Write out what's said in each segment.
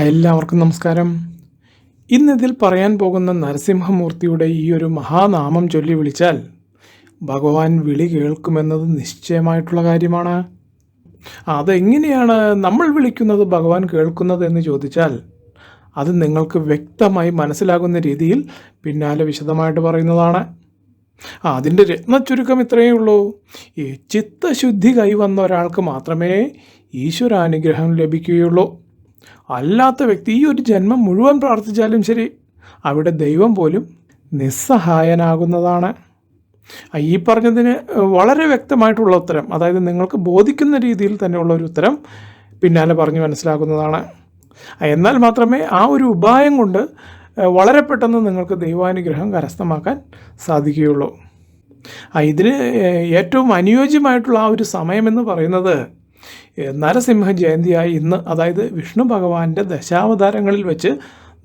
എല്ലാവർക്കും നമസ്കാരം. ഇന്നിതിൽ പറയാൻ പോകുന്ന നരസിംഹമൂർത്തിയുടെ ഈ ഒരു മഹാനാമം ചൊല്ലി വിളിച്ചാൽ ഭഗവാൻ വിളി കേൾക്കുമെന്നത് നിശ്ചയമായിട്ടുള്ള കാര്യമാണ്. അതെങ്ങനെയാണ് നമ്മൾ വിളിക്കുന്നത് ഭഗവാൻ കേൾക്കുന്നത് എന്ന് ചോദിച്ചാൽ അത് നിങ്ങൾക്ക് വ്യക്തമായി മനസ്സിലാകുന്ന രീതിയിൽ പിന്നാലെ വിശദമായിട്ട് പറയുന്നതാണ്. അതിന്റെ രത്നച്ചുരുക്കം ഇത്രയേ ഉള്ളൂ. ഈ ചിത്തശുദ്ധി കൈവന്ന ഒരാൾക്ക് മാത്രമേ ഈശ്വരാനുഗ്രഹം ലഭിക്കുകയുള്ളൂ. അല്ലാത്ത വ്യക്തി ഈ ഒരു ജന്മം മുഴുവൻ പ്രാർത്ഥിച്ചാലും ശരി അവിടെ ദൈവം പോലും നിസ്സഹായനാകുന്നതാണ്. ഈ പറഞ്ഞതിന് വളരെ വ്യക്തമായിട്ടുള്ള ഉത്തരം അതായത് നിങ്ങൾക്ക് ബോധിക്കുന്ന രീതിയിൽ തന്നെയുള്ള ഒരു ഉത്തരം പിന്നാലെ പറഞ്ഞ് മനസ്സിലാക്കുന്നതാണ്. എന്നാൽ മാത്രമേ ആ ഒരു ഉപായം കൊണ്ട് വളരെ പെട്ടെന്ന് നിങ്ങൾക്ക് ദൈവാനുഗ്രഹം കരസ്ഥമാക്കാൻ സാധിക്കുകയുള്ളൂ. ഇതിന് ഏറ്റവും അനുയോജ്യമായിട്ടുള്ള ആ ഒരു സമയമെന്ന് പറയുന്നത് നരസിംഹ ജയന്തിയായി ഇന്ന് അതായത് വിഷ്ണു ഭഗവാന്റെ ദശാവതാരങ്ങളിൽ വെച്ച്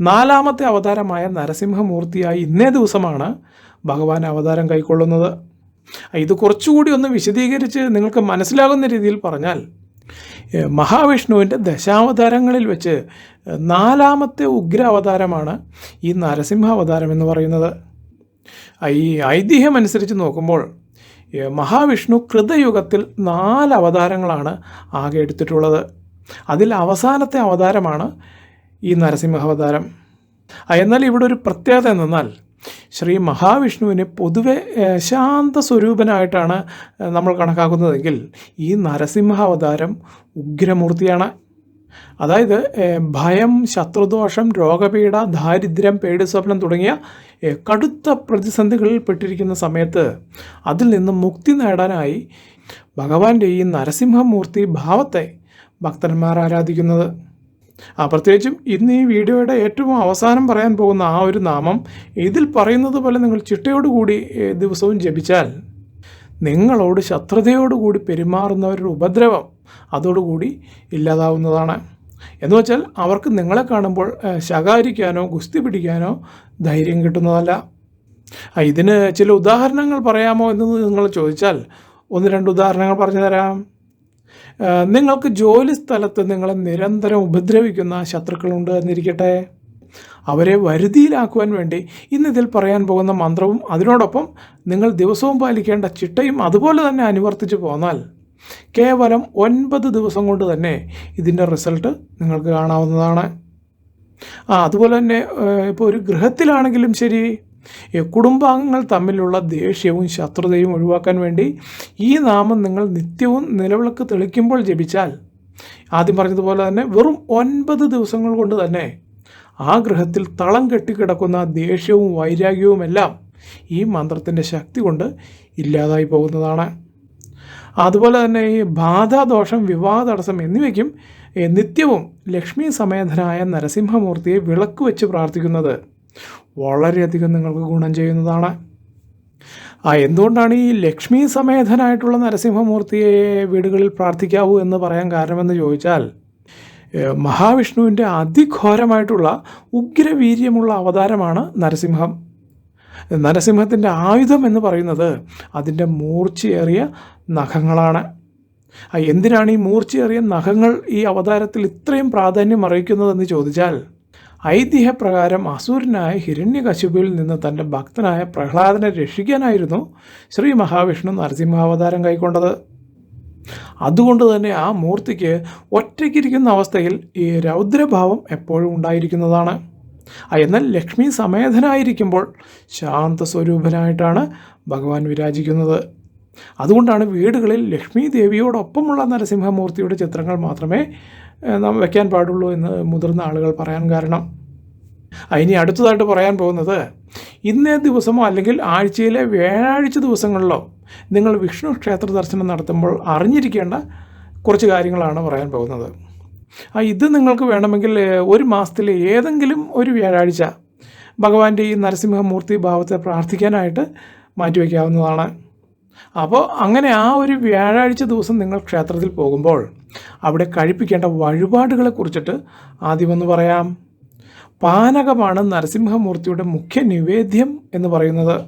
നാലാമത്തെ അവതാരമായ നരസിംഹമൂർത്തിയായി ഇന്നേ ദിവസമാണ് ഭഗവാൻ അവതാരം കൈക്കൊള്ളുന്നത്. ഇത് കുറച്ചുകൂടി ഒന്ന് വിശദീകരിച്ച് നിങ്ങൾക്ക് മനസ്സിലാകുന്ന രീതിയിൽ പറഞ്ഞാൽ മഹാവിഷ്ണുവിന്റെ ദശാവതാരങ്ങളിൽ വെച്ച് നാലാമത്തെ ഉഗ്ര അവതാരമാണ് ഈ നരസിംഹ അവതാരം എന്ന് പറയുന്നത്. ഈ ഐതിഹ്യം അനുസരിച്ച് നോക്കുമ്പോൾ മഹാവിഷ്ണു കൃതയുഗത്തിൽ നാല് അവതാരങ്ങളാണ് ആകെ എടുത്തിട്ടുള്ളത്. അതിൽ അവസാനത്തെ അവതാരമാണ് ഈ നരസിംഹാവതാരം എന്നാൽ ഇവിടെ ഒരു പ്രത്യേകത എന്നാൽ ശ്രീ മഹാവിഷ്ണുവിനെ പൊതുവെ ശാന്ത സ്വരൂപനായിട്ടാണ് നമ്മൾ കണക്കാക്കുന്നതെങ്കിൽ ഈ നരസിംഹാവതാരം ഉഗ്രമൂർത്തിയാണ്. അതായത് ഭയം ശത്രുദോഷം രോഗപീഠ ദാരിദ്ര്യം പേടിസ്വപ്നം തുടങ്ങിയ കടുത്ത പ്രതിസന്ധികളിൽ പെട്ടിരിക്കുന്ന സമയത്ത് അതിൽ നിന്ന് മുക്തി നേടാനായി ഭഗവാന്റെ ഈ നരസിംഹമൂർത്തി ഭാവത്തെ ഭക്തന്മാർ ആരാധിക്കുന്നത്. ആ പ്രത്യേകിച്ചും ഇന്ന് ഈ വീഡിയോയുടെ ഏറ്റവും അവസാനം പറയാൻ പോകുന്ന ആ ഒരു നാമം ഇതിൽ പറയുന്നത് പോലെ നിങ്ങൾ ചിട്ടയോടുകൂടി ദിവസവും ജപിച്ചാൽ നിങ്ങളോട് ശത്രുതയോടുകൂടി പെരുമാറുന്നവരുടെ ഉപദ്രവം അതോടുകൂടി ഇല്ലാതാവുന്നതാണ്. എന്ന് വെച്ചാൽ അവർക്ക് നിങ്ങളെ കാണുമ്പോൾ ശകാരിക്കാനോ ഗുസ്തി പിടിക്കാനോ ധൈര്യം കിട്ടുന്നതല്ല. ഇതിന് ചില ഉദാഹരണങ്ങൾ പറയാമോ എന്ന് നിങ്ങൾ ചോദിച്ചാൽ ഒന്ന് രണ്ട് ഉദാഹരണങ്ങൾ പറഞ്ഞു തരാം. നിങ്ങൾക്ക് ജോലി സ്ഥലത്ത് നിങ്ങളെ നിരന്തരം ഉപദ്രവിക്കുന്ന ശത്രുക്കളുണ്ട് എന്നിരിക്കട്ടെ. അവരെ വരുതിയിലാക്കുവാൻ വേണ്ടി ഇന്ന് ഇതിൽ പറയാൻ പോകുന്ന മന്ത്രവും അതിനോടൊപ്പം നിങ്ങൾ ദിവസവും പാലിക്കേണ്ട ചിട്ടയും അതുപോലെ തന്നെ അനുവർത്തിച്ച് പോന്നാൽ കേവലം ഒൻപത് ദിവസം കൊണ്ട് തന്നെ ഇതിന്റെ റിസൾട്ട് നിങ്ങൾക്ക് കാണാവുന്നതാണ്. ആ അതുപോലെ തന്നെ ഇപ്പോൾ ഒരു ഗൃഹത്തിലാണെങ്കിലും ശരി കുടുംബാംഗങ്ങൾ തമ്മിലുള്ള ദേഷ്യവും ശത്രുതയും ഒഴിവാക്കാൻ വേണ്ടി ഈ നാമം നിങ്ങൾ നിത്യവും നിലവിളക്ക് തെളിക്കുമ്പോൾ ജപിച്ചാൽ ആദ്യം പറഞ്ഞതുപോലെ തന്നെ വെറും ഒൻപത് ദിവസങ്ങൾ കൊണ്ട് തന്നെ ആ ഗ്രഹത്തിൽ തളം കെട്ടിക്കിടക്കുന്ന ദേഷ്യവും വൈരാഗ്യവുമെല്ലാം ഈ മന്ത്രത്തിന്റെ ശക്തി കൊണ്ട് ഇല്ലാതായി പോകുന്നതാണ്. അതുപോലെ തന്നെ ഈ ബാധാദോഷം വിവാഹ തടസ്സം എന്നിവയ്ക്കും നിത്യവും ലക്ഷ്മി സമേതനായ നരസിംഹമൂർത്തിയെ വിളക്ക് വെച്ച് പ്രാർത്ഥിക്കുന്നത് വളരെയധികം നിങ്ങൾക്ക് ഗുണം ചെയ്യുന്നതാണ്. ആ എന്തുകൊണ്ടാണ് ഈ ലക്ഷ്മി സമേതനായിട്ടുള്ള നരസിംഹമൂർത്തിയെ വീടുകളിൽ പ്രാർത്ഥിക്കാവൂ എന്ന് പറയാൻ കാരണമെന്ന് ചോദിച്ചാൽ മഹാവിഷ്ണുവിന്റെ അതിഘോരമായിട്ടുള്ള ഉഗ്രവീര്യമുള്ള അവതാരമാണ് നരസിംഹം. നരസിംഹത്തിന്റെ ആയുധം എന്ന് പറയുന്നത് അതിന്റെ മൂർച്ചയേറിയ നഖങ്ങളാണ്. എന്തിനാണ് ഈ മൂർച്ചയേറിയ നഖങ്ങൾ ഈ അവതാരത്തിൽ ഇത്രയും പ്രാധാന്യം അറിയിക്കുന്നതെന്ന് ചോദിച്ചാൽ ഐതിഹ്യപ്രകാരം അസുരനായ ഹിരണ്യകശിപുവിൽ നിന്ന് തന്റെ ഭക്തനായ പ്രഹ്ലാദനെ രക്ഷിക്കാനായിരുന്നു ശ്രീ മഹാവിഷ്ണു നരസിംഹാവതാരം കൈക്കൊണ്ടത്. അതുകൊണ്ട് തന്നെ ആ മൂർത്തിക്ക് ഒറ്റയ്ക്കിരിക്കുന്ന അവസ്ഥയിൽ ഈ രൗദ്രഭാവം എപ്പോഴും ഉണ്ടായിരിക്കുന്നതാണ്. എന്നാൽ ലക്ഷ്മി സമേതനായിരിക്കുമ്പോൾ ശാന്ത സ്വരൂപനായിട്ടാണ് ഭഗവാൻ വിരാജിക്കുന്നത്. അതുകൊണ്ടാണ് വീടുകളിൽ ലക്ഷ്മി ദേവിയോടൊപ്പമുള്ള നരസിംഹമൂർത്തിയുടെ ചിത്രങ്ങൾ മാത്രമേ നാം വയ്ക്കാൻ പാടുള്ളൂ എന്ന് മുതിർന്ന ആളുകൾ പറയാൻ കാരണം. ഇനി അടുത്തതായിട്ട് പറയാൻ പോകുന്നത് ഇന്നേ ദിവസമോ അല്ലെങ്കിൽ ആഴ്ചയിലെ വ്യാഴാഴ്ച ദിവസങ്ങളിലോ നിങ്ങൾ വിഷ്ണു ക്ഷേത്ര ദർശനം നടത്തുമ്പോൾ അറിഞ്ഞിരിക്കേണ്ട കുറച്ച് കാര്യങ്ങളാണ് പറയാൻ പോകുന്നത്. ആ ഇത് നിങ്ങൾക്ക് വേണമെങ്കിൽ ഒരു മാസത്തിലെ ഏതെങ്കിലും ഒരു വ്യാഴാഴ്ച ഭഗവാന്റെ ഈ നരസിംഹമൂർത്തി ഭാവത്തെ പ്രാർത്ഥിക്കാനായിട്ട് മാറ്റിവെക്കാവുന്നതാണ്. അപ്പോൾ അങ്ങനെ ആ ഒരു വ്യാഴാഴ്ച ദിവസം നിങ്ങൾ ക്ഷേത്രത്തിൽ പോകുമ്പോൾ അവിടെ കഴിപ്പിക്കേണ്ട വഴിപാടുകളെ കുറിച്ചിട്ട് ആദ്യം ഒന്ന് പറയാം. പാനകമാണ് നരസിംഹമൂർത്തിയുടെ മുഖ്യ നിവേദ്യം എന്ന് പറയുന്നത്.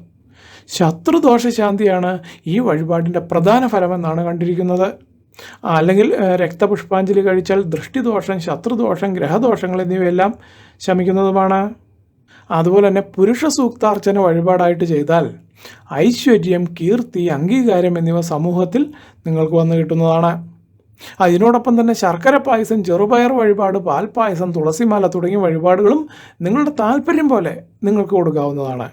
ശത്രുദോഷശാന്തിയാണ് ഈ വഴിപാടിന്റെ പ്രധാന ഫലമെന്നാണ് കണ്ടിരിക്കുന്നത്. അല്ലെങ്കിൽ രക്തപുഷ്പാഞ്ജലി കഴിച്ചാൽ ദൃഷ്ടിദോഷം ശത്രുദോഷം ഗ്രഹദോഷങ്ങൾ എന്നിവയെല്ലാം ശമിക്കുന്നതുമാണ്. അതുപോലെ തന്നെ പുരുഷ സൂക്താർച്ചന വഴിപാടായിട്ട് ചെയ്താൽ ഐശ്വര്യം കീർത്തി അംഗീകാരം എന്നിവ സമൂഹത്തിൽ നിങ്ങൾക്ക് വന്നു കിട്ടുന്നതാണ്. അതിനോടൊപ്പം തന്നെ ശർക്കര പായസം ചെറുപയർ വഴിപാട് പാൽപ്പായസം തുളസിമാല തുടങ്ങിയ വഴിപാടുകളും നിങ്ങളുടെ താല്പര്യം പോലെ നിങ്ങൾക്ക് കൊടുക്കാവുന്നതാണ്.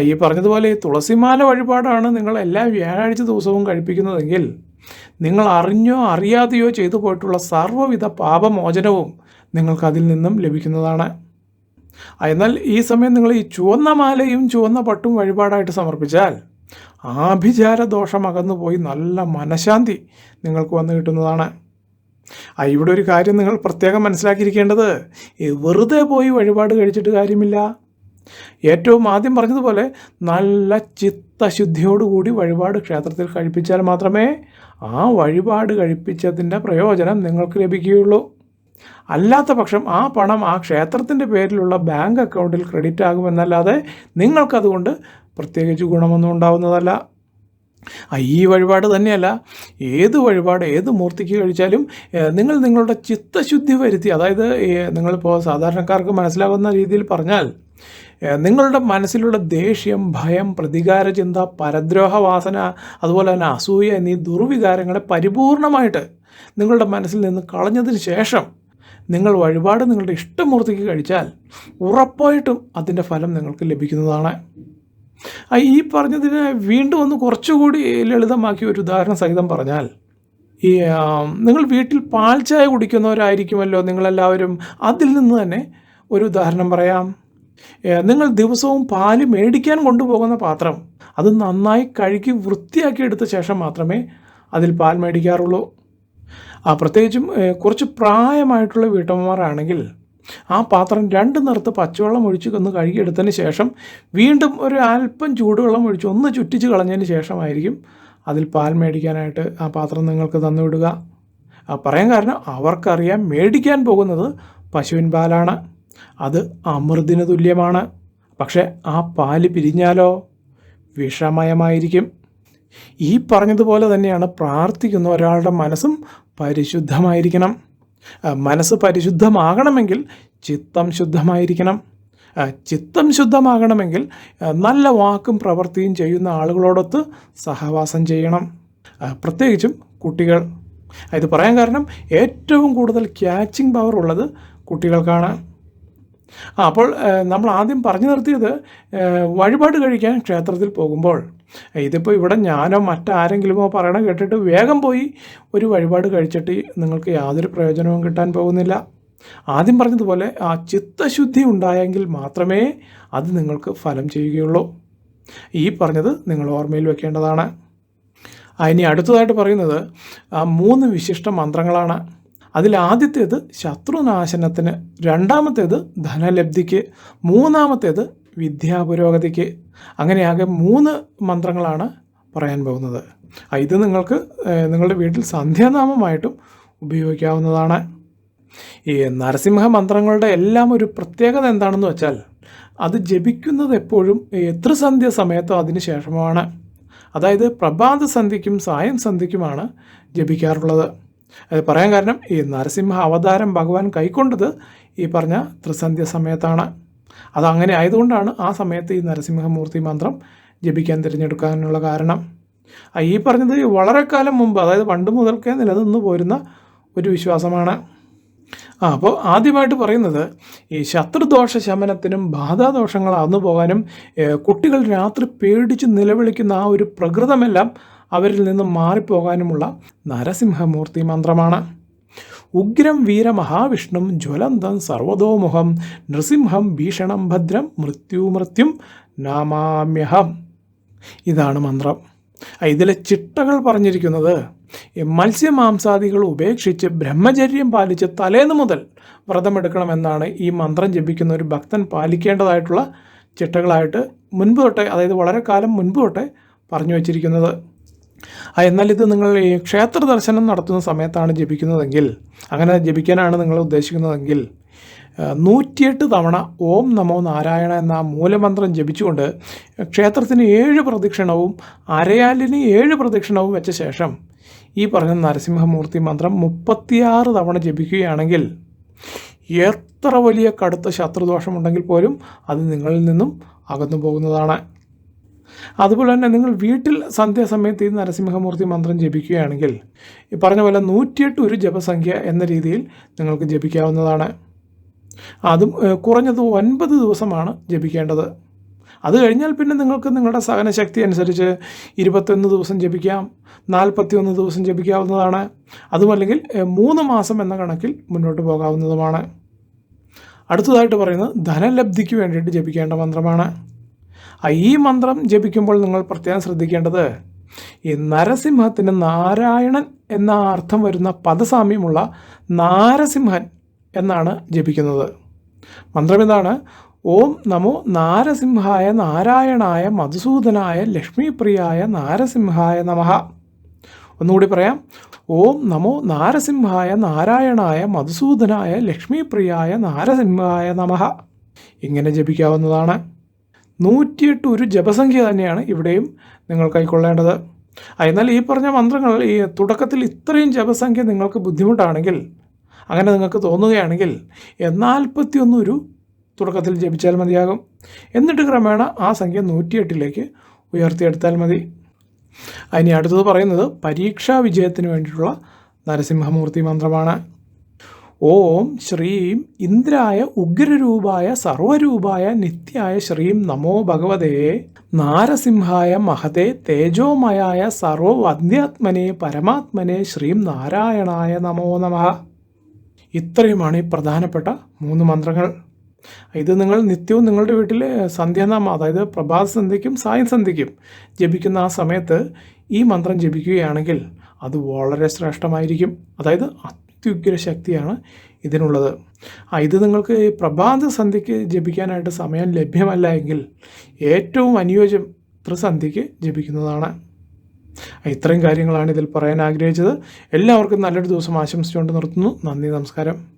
ഈ പറഞ്ഞതുപോലെ തുളസിമാല വഴിപാടാണ് നിങ്ങൾ എല്ലാ വ്യാഴാഴ്ച ദിവസവും കഴിപ്പിക്കുന്നതെങ്കിൽ നിങ്ങൾ അറിഞ്ഞോ അറിയാതെയോ ചെയ്തു പോയിട്ടുള്ള സർവവിധ പാപമോചനവും നിങ്ങൾക്കതിൽ നിന്നും ലഭിക്കുന്നതാണ്. എന്നാൽ ഈ സമയം നിങ്ങൾ ഈ ചുവന്ന മാലയും ചുവന്ന പട്ടും വഴിപാടായിട്ട് സമർപ്പിച്ചാൽ ആഭിചാര ദോഷം അകന്നു പോയി നല്ല മനഃശാന്തി നിങ്ങൾക്ക് വന്നു കിട്ടുന്നതാണ്. ആ ഇവിടെ ഒരു കാര്യം നിങ്ങൾ പ്രത്യേകം മനസ്സിലാക്കിയിരിക്കേണ്ടത്. വെറുതെ പോയി വഴിപാട് കഴിച്ചിട്ട് കാര്യമില്ല. ഏറ്റവും ആദ്യം പറഞ്ഞതുപോലെ നല്ല ചിത്തശുദ്ധിയോടുകൂടി വഴിപാട് ക്ഷേത്രത്തിൽ കഴിപ്പിച്ചാൽ മാത്രമേ ആ വഴിപാട് കഴിപ്പിച്ചതിന്റെ പ്രയോജനം നിങ്ങൾക്ക് ലഭിക്കുകയുള്ളൂ. അല്ലാത്ത പക്ഷം ആ പണം ആ ക്ഷേത്രത്തിന്റെ പേരിലുള്ള ബാങ്ക് അക്കൗണ്ടിൽ ക്രെഡിറ്റ് ആകുമെന്നല്ലാതെ നിങ്ങൾക്കതുകൊണ്ട് പ്രത്യേകിച്ച് ഗുണമൊന്നും ഉണ്ടാവുന്നതല്ല. ഈ വഴിപാട് തന്നെയല്ല. ഏത് വഴിപാട് ഏത് മൂർത്തിക്ക് കഴിച്ചാലും നിങ്ങൾ നിങ്ങളുടെ ചിത്തശുദ്ധി വരുത്തി അതായത് നിങ്ങളിപ്പോൾ സാധാരണക്കാർക്ക് മനസ്സിലാകുന്ന രീതിയിൽ പറഞ്ഞാൽ നിങ്ങളുടെ മനസ്സിലുള്ള ദേഷ്യം ഭയം പ്രതികാര ചിന്ത പരദ്രോഹ വാസന അതുപോലെ തന്നെ അസൂയ എന്നീ ദുർവികാരങ്ങളെ പരിപൂർണമായിട്ട് നിങ്ങളുടെ മനസ്സിൽ നിന്ന് കളഞ്ഞതിന് ശേഷം നിങ്ങൾ വഴിപാട് നിങ്ങളുടെ ഇഷ്ടമൂർത്തിക്ക് കഴിച്ചാൽ ഉറപ്പായിട്ടും അതിന്റെ ഫലം നിങ്ങൾക്ക് ലഭിക്കുന്നതാണ്. ഈ പറഞ്ഞതിന് വീണ്ടും ഒന്ന് കുറച്ചുകൂടി ലളിതമാക്കി ഒരു ഉദാഹരണം സഹിതം പറഞ്ഞാൽ ഈ നിങ്ങൾ വീട്ടിൽ പാൽ ചായ കുടിക്കുന്നവരായിരിക്കുമല്ലോ നിങ്ങളെല്ലാവരും. അതിൽ നിന്ന് തന്നെ ഒരു ഉദാഹരണം പറയാം. നിങ്ങൾ ദിവസവും പാൽ മേടിക്കാൻ കൊണ്ടുപോകുന്ന പാത്രം അത് നന്നായി കഴുകി വൃത്തിയാക്കി എടുത്ത ശേഷം മാത്രമേ അതിൽ പാൽ മേടിക്കാറുള്ളൂ. ആ പ്രത്യേകിച്ചും കുറച്ച് പ്രായമായിട്ടുള്ള വീട്ടമ്മമാരാണെങ്കിൽ ആ പാത്രം രണ്ട് നിറത്ത് പച്ചവെള്ളം ഒഴിച്ച് ഒന്ന് കഴുകിയെടുത്തതിന് ശേഷം വീണ്ടും ഒരു അല്പം ചൂടുവെള്ളം ഒഴിച്ച് ഒന്ന് ചുറ്റിച്ച് കളഞ്ഞതിന് ശേഷമായിരിക്കും അതിൽ പാൽ മേടിക്കാനായിട്ട് ആ പാത്രം നിങ്ങൾക്ക് തന്നുവിടുക പറയാൻ കാരണം അവർക്കറിയാം മേടിക്കാൻ പോകുന്നത് പശുവിൻ പാലാണ്. അത് അമൃതിന് തുല്യമാണ്. പക്ഷേ ആ പാൽ പിരിഞ്ഞാലോ? വിഷമയമായിരിക്കും. ഈ പറഞ്ഞതുപോലെ തന്നെയാണ് പ്രാർത്ഥിക്കുന്ന ഒരാളുടെ മനസ്സും പരിശുദ്ധമായിരിക്കണം. മനസ്സ് പരിശുദ്ധമാകണമെങ്കിൽ ചിത്തം ശുദ്ധമായിരിക്കണം. ചിത്തം ശുദ്ധമാകണമെങ്കിൽ നല്ല വാക്കും പ്രവൃത്തിയും ചെയ്യുന്ന ആളുകളോടൊത്ത് സഹവാസം ചെയ്യണം. പ്രത്യേകിച്ചും കുട്ടികൾ. ഇത് പറയാൻ കാരണം ഏറ്റവും കൂടുതൽ ക്യാച്ചിങ് പവർ ഉള്ളത് കുട്ടികൾക്കാണ്. അപ്പോൾ നമ്മൾ ആദ്യം പറഞ്ഞു നിർത്തിയത് വഴിപാട് കഴിക്കാൻ ക്ഷേത്രത്തിൽ പോകുമ്പോൾ. ഇതിപ്പോൾ ഇവിടെ ഞാനോ മറ്റാരെങ്കിലുമോ പറയണ കേട്ടിട്ട് വേഗം പോയി ഒരു വഴിപാട് കഴിച്ചിട്ട് നിങ്ങൾക്ക് യാതൊരു പ്രയോജനവും കിട്ടാൻ പോകുന്നില്ല. ആദ്യം പറഞ്ഞതുപോലെ ആ ചിത്തശുദ്ധി ഉണ്ടായെങ്കിൽ മാത്രമേ അത് നിങ്ങൾക്ക് ഫലം ചെയ്യുകയുള്ളൂ. ഈ പറഞ്ഞത് നിങ്ങൾ ഓർമ്മയിൽ വെക്കേണ്ടതാണ്. ഇനി അടുത്തതായിട്ട് പറയുന്നത് മൂന്ന് വിശിഷ്ട മന്ത്രങ്ങളാണ്. അതിൽ ആദ്യത്തേത് ശത്രുനാശനത്തിന് രണ്ടാമത്തേത് ധനലബ്ധിക്ക് മൂന്നാമത്തേത് വിദ്യാപുരോഗതിക്ക് അങ്ങനെയാകെ മൂന്ന് മന്ത്രങ്ങളാണ് പറയാൻ പോകുന്നത്. ഇത് നിങ്ങൾക്ക് നിങ്ങളുടെ വീട്ടിൽ സന്ധ്യാനാമമായിട്ടും ഉപയോഗിക്കാവുന്നതാണ്. ഈ നരസിംഹ മന്ത്രങ്ങളുടെ എല്ലാം ഒരു പ്രത്യേകത എന്താണെന്ന് വെച്ചാൽ അത് ജപിക്കുന്നത് എപ്പോഴും എത്ര സന്ധ്യ സമയത്തോ അതിന് ശേഷമാണ്. അതായത് പ്രഭാത സന്ധ്യയ്ക്കും സായം സന്ധ്യയ്ക്കുമാണ് ജപിക്കാറുള്ളത്. അത് പറയാൻ കാരണം ഈ നരസിംഹ അവതാരം ഭഗവാൻ കൈക്കൊണ്ടത് ഈ പറഞ്ഞ ത്രിസന്ധ്യ സമയത്താണ്. അതങ്ങനെ ആയതുകൊണ്ടാണ് ആ സമയത്ത് ഈ നരസിംഹമൂർത്തി മന്ത്രം ജപിക്കാൻ തിരഞ്ഞെടുക്കാനുള്ള കാരണം. ഈ പറഞ്ഞത് വളരെ കാലം മുമ്പ് അതായത് പണ്ട് മുതൽക്കേ നിലനിന്ന് പോരുന്ന ഒരു വിശ്വാസമാണ്. ആ അപ്പോൾ ആദ്യമായിട്ട് പറയുന്നത് ഈ ശത്രുദോഷ ശമനത്തിനും ബാധാദോഷങ്ങൾ അന്നു പോകാനും കുട്ടികൾ രാത്രി പേടിച്ച് നിലവിളിക്കുന്ന ആ ഒരു പ്രകൃതമെല്ലാം അവരിൽ നിന്ന് മാറിപ്പോകാനുമുള്ള നരസിംഹമൂർത്തി മന്ത്രമാണ്. ഉഗ്രം വീര വീരമഹാവിഷ്ണും ജ്വലന്തം സർവതോമുഖം നൃസിംഹം ഭീഷണം ഭദ്രം മൃത്യുമൃത്യും നാമാമ്യഹം. ഇതാണ് മന്ത്രം. ഇതിലെ ചിട്ടകൾ പറഞ്ഞിരിക്കുന്നത് മത്സ്യമാംസാദികൾ ഉപേക്ഷിച്ച് ബ്രഹ്മചര്യം പാലിച്ച് തലേന്ന് മുതൽ വ്രതമെടുക്കണമെന്നാണ് ഈ മന്ത്രം ജപിക്കുന്ന ഒരു ഭക്തൻ പാലിക്കേണ്ടതായിട്ടുള്ള ചിട്ടകളായിട്ട് മുൻപ് തൊട്ടേ അതായത് വളരെ കാലം മുൻപ് തൊട്ടേ പറഞ്ഞു വച്ചിരിക്കുന്നത്. എന്നാൽ ഇത് നിങ്ങൾ ഈ ക്ഷേത്ര ദർശനം നടത്തുന്ന സമയത്താണ് ജപിക്കുന്നതെങ്കിൽ അങ്ങനെ ജപിക്കാനാണ് നിങ്ങൾ ഉദ്ദേശിക്കുന്നതെങ്കിൽ നൂറ്റിയെട്ട് തവണ ഓം നമോ നാരായണ എന്ന മൂലമന്ത്രം ജപിച്ചുകൊണ്ട് ക്ഷേത്രത്തിന് ഏഴ് പ്രദക്ഷിണവും അരയാലിന് ഏഴ് പ്രദക്ഷിണവും വെച്ച ശേഷം ഈ പറഞ്ഞ നരസിംഹമൂർത്തി മന്ത്രം മുപ്പത്തിയാറ് തവണ ജപിക്കുകയാണെങ്കിൽ എത്ര വലിയ കടുത്ത ശത്രുദോഷമുണ്ടെങ്കിൽ പോലും അത് നിങ്ങളിൽ നിന്നും അകന്നു പോകുന്നതാണ്. അതുപോലെ തന്നെ നിങ്ങൾ വീട്ടിൽ സന്ധ്യാസമയത്ത് ഈ നരസിംഹമൂർത്തി മന്ത്രം ജപിക്കുകയാണെങ്കിൽ ഈ പറഞ്ഞ പോലെ നൂറ്റിയെട്ട് ഒരു ജപസംഖ്യ എന്ന രീതിയിൽ നിങ്ങൾക്ക് ജപിക്കാവുന്നതാണ്. അതും കുറഞ്ഞത് ഒൻപത് ദിവസമാണ് ജപിക്കേണ്ടത്. അത് കഴിഞ്ഞാൽ പിന്നെ നിങ്ങൾക്ക് നിങ്ങളുടെ സഹന ശക്തി അനുസരിച്ച് ഇരുപത്തൊന്ന് ദിവസം ജപിക്കാം നാൽപ്പത്തിയൊന്ന് ദിവസം ജപിക്കാവുന്നതാണ്. അതുമല്ലെങ്കിൽ മൂന്ന് മാസം എന്ന കണക്കിൽ മുന്നോട്ട് പോകാവുന്നതുമാണ്. അടുത്തതായിട്ട് പറയുന്നത് ധനലബ്ധിക്ക് വേണ്ടിയിട്ട് ജപിക്കേണ്ട മന്ത്രമാണ്. ഈ മന്ത്രം ജപിക്കുമ്പോൾ നിങ്ങൾ പ്രത്യേകം ശ്രദ്ധിക്കേണ്ടത് ഈ നരസിംഹത്തിന് നാരായണൻ എന്ന അർത്ഥം വരുന്ന പദസാമ്യമുള്ള നാരസിംഹൻ എന്നാണ് ജപിക്കുന്നത്. മന്ത്രം ഇതാണ് ഓം നമോ നാരസിംഹായ നാരായണായ മധുസൂദനായ ലക്ഷ്മിപ്രിയായ നാരസിംഹായ നമഃ. ഒന്നുകൂടി പറയാം. ഓം നമോ നാരസിംഹായ നാരായണായ മധുസൂദനായ ലക്ഷ്മിപ്രിയായ നാരസിംഹായ നമഃ. ഇങ്ങനെ ജപിക്കാവുന്നതാണ്. നൂറ്റിയെട്ട് ഒരു ജപസംഖ്യ തന്നെയാണ് ഇവിടെയും നിങ്ങൾ കൈക്കൊള്ളേണ്ടത്. എന്നാൽ ഈ പറഞ്ഞ മന്ത്രങ്ങൾ ഈ തുടക്കത്തിൽ ഇത്രയും ജപസംഖ്യ നിങ്ങൾക്ക് ബുദ്ധിമുട്ടാണെങ്കിൽ അങ്ങനെ നിങ്ങൾക്ക് തോന്നുകയാണെങ്കിൽ നാൽപ്പത്തിയൊന്ന് ഒരു തുടക്കത്തിൽ ജപിച്ചാൽ മതിയാകും. എന്നിട്ട് ക്രമേണ ആ സംഖ്യ നൂറ്റിയെട്ടിലേക്ക് ഉയർത്തിയെടുത്താൽ മതി. ഇനി അടുത്തത് പറയുന്നത് പരീക്ഷാ വിജയത്തിന് വേണ്ടിയിട്ടുള്ള നരസിംഹമൂർത്തി മന്ത്രമാണ്. ഓം ശ്രീം ഇന്ദ്രായ ഉഗ്രരൂപായ സർവരൂപായ നിത്യായ ശ്രീം നമോ ഭഗവതേ. നാരസിംഹായ മഹതേ തേജോമയായ സർവവദ്യാത്മനെ പരമാത്മനെ ശ്രീം നാരായണായ നമോ നമ. ഇത്രയുമാണ് ഈ പ്രധാനപ്പെട്ട മൂന്ന് മന്ത്രങ്ങൾ. ഇത് നിങ്ങൾ നിത്യവും നിങ്ങളുടെ വീട്ടിൽ സന്ധ്യാനാമം അതായത് പ്രഭാത സന്ധ്യയ്ക്കും സായം സന്ധ്യയ്ക്കും ജപിക്കുന്ന ആ സമയത്ത് ഈ മന്ത്രം ജപിക്കുകയാണെങ്കിൽ അത് വളരെ ശ്രേഷ്ഠമായിരിക്കും. അതായത് അത്യുഗ്ര ശക്തിയാണ് ഇതിനുള്ളത്. ആ ഇത് നിങ്ങൾക്ക് പ്രഭാത സന്ധ്യയ്ക്ക് ജപിക്കാനായിട്ട് സമയം ലഭ്യമല്ല എങ്കിൽ ഏറ്റവും അനുയോജ്യം ത്രിസന്ധ്യയ്ക്ക് ജപിക്കുന്നതാണ്. ഇത്രയും കാര്യങ്ങളാണ് ഇതിൽ പറയാൻ ആഗ്രഹിച്ചത്. എല്ലാവർക്കും നല്ലൊരു ദിവസം ആശംസിച്ചുകൊണ്ട് നിർത്തുന്നു. നന്ദി നമസ്കാരം.